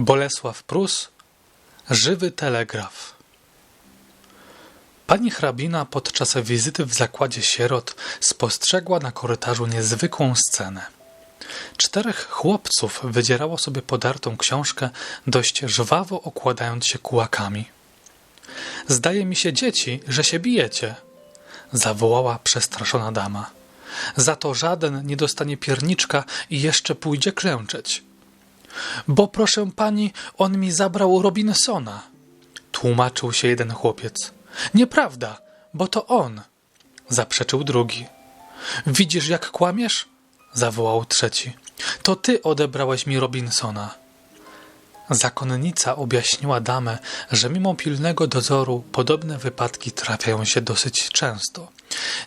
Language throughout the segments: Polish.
Bolesław Prus Żywy telegraf Pani hrabina podczas wizyty w zakładzie sierot spostrzegła na korytarzu niezwykłą scenę. Czterech chłopców wydzierało sobie podartą książkę, dość żwawo okładając się kułakami. Zdaje mi się, dzieci, że się bijecie, zawołała przestraszona dama. Za to żaden nie dostanie pierniczka i jeszcze pójdzie klęczeć. Bo proszę pani, on mi zabrał Robinsona. Tłumaczył się jeden chłopiec. Nieprawda, bo to on, zaprzeczył drugi. Widzisz, jak kłamiesz? zawołał trzeci. To ty odebrałeś mi Robinsona. Zakonnica objaśniła damę, że mimo pilnego dozoru podobne wypadki trafiają się dosyć często.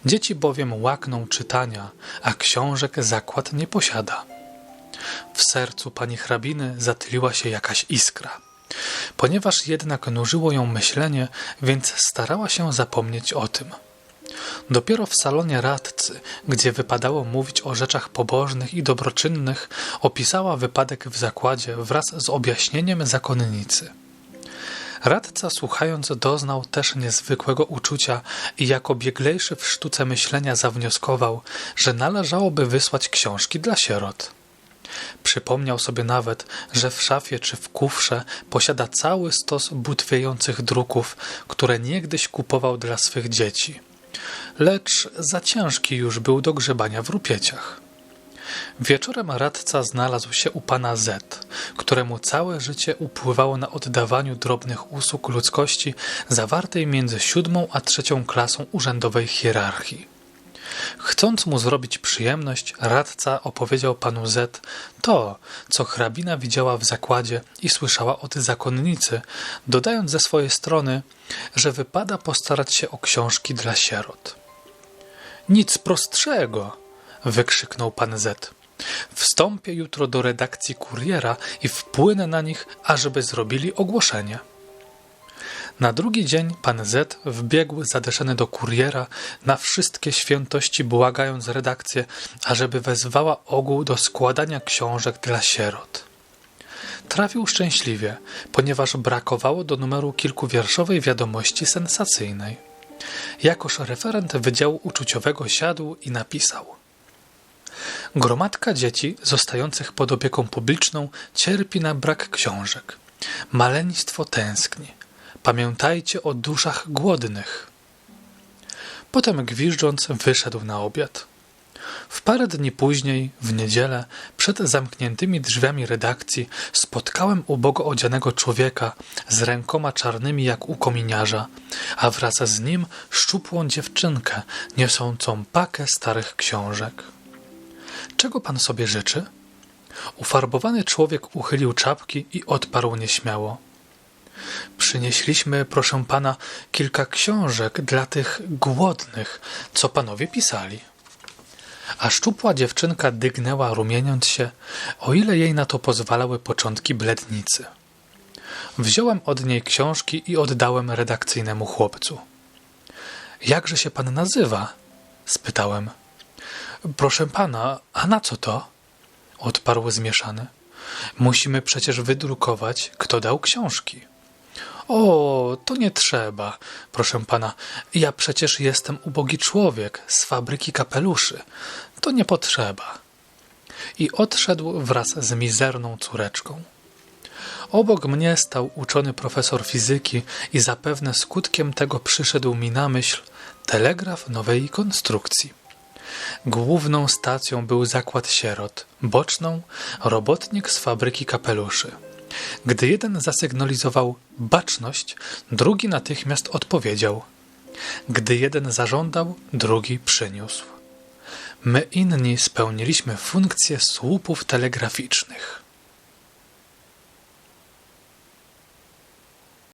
Dzieci bowiem łakną czytania, a książek zakład nie posiada. W sercu pani hrabiny zatyliła się jakaś iskra. Ponieważ jednak nużyło ją myślenie, więc starała się zapomnieć o tym. Dopiero w salonie radcy, gdzie wypadało mówić o rzeczach pobożnych i dobroczynnych, opisała wypadek w zakładzie wraz z objaśnieniem zakonnicy. Radca słuchając doznał też niezwykłego uczucia i jako bieglejszy w sztuce myślenia zawnioskował, że należałoby wysłać książki dla sierot. Przypomniał sobie nawet, że w szafie czy w kufrze posiada cały stos butwiejących druków, które niegdyś kupował dla swych dzieci. Lecz za ciężki już był do grzebania w rupieciach. Wieczorem radca znalazł się u pana Z, któremu całe życie upływało na oddawaniu drobnych usług ludzkości zawartej między siódmą a trzecią klasą urzędowej hierarchii. Chcąc mu zrobić przyjemność, radca opowiedział panu Z to, co hrabina widziała w zakładzie i słyszała od zakonnicy, dodając ze swojej strony, że wypada postarać się o książki dla sierot. Nic prostszego! wykrzyknął pan Z. Wstąpię jutro do redakcji kuriera i wpłynę na nich, ażeby zrobili ogłoszenie. Na drugi dzień pan Z wbiegł zadeszony do kuriera na wszystkie świętości, błagając redakcję, ażeby wezwała ogół do składania książek dla sierot. Trafił szczęśliwie, ponieważ brakowało do numeru kilkuwierszowej wiadomości sensacyjnej. Jakoż referent Wydziału Uczuciowego siadł i napisał – Gromadka dzieci zostających pod opieką publiczną cierpi na brak książek. Maleństwo tęskni. Pamiętajcie o duszach głodnych. Potem gwiżdżąc wyszedł na obiad. W parę dni później, w niedzielę, przed zamkniętymi drzwiami redakcji, spotkałem ubogo odzianego człowieka z rękoma czarnymi jak u kominiarza, a wraz z nim szczupłą dziewczynkę niosącą pakę starych książek. Czego pan sobie życzy? Ufarbowany człowiek uchylił czapki i odparł nieśmiało. Przynieśliśmy, proszę pana, kilka książek dla tych głodnych, co panowie pisali. A szczupła dziewczynka dygnęła, rumieniąc się, o ile jej na to pozwalały początki blednicy. Wziąłem od niej książki i oddałem redakcyjnemu chłopcu. Jakże się pan nazywa? spytałem. Proszę pana, a na co to? odparł zmieszany. Musimy przecież wydrukować, kto dał książki. O, to nie trzeba, proszę pana. Ja przecież jestem ubogi człowiek z fabryki kapeluszy. To nie potrzeba. I odszedł wraz z mizerną córeczką. Obok mnie stał uczony profesor fizyki i zapewne skutkiem tego przyszedł mi na myśl telegraf nowej konstrukcji. Główną stacją był zakład sierot, boczną robotnik z fabryki kapeluszy. Gdy jeden zasygnalizował baczność, drugi natychmiast odpowiedział. Gdy jeden zażądał, drugi przyniósł. My inni spełniliśmy funkcję słupów telegraficznych.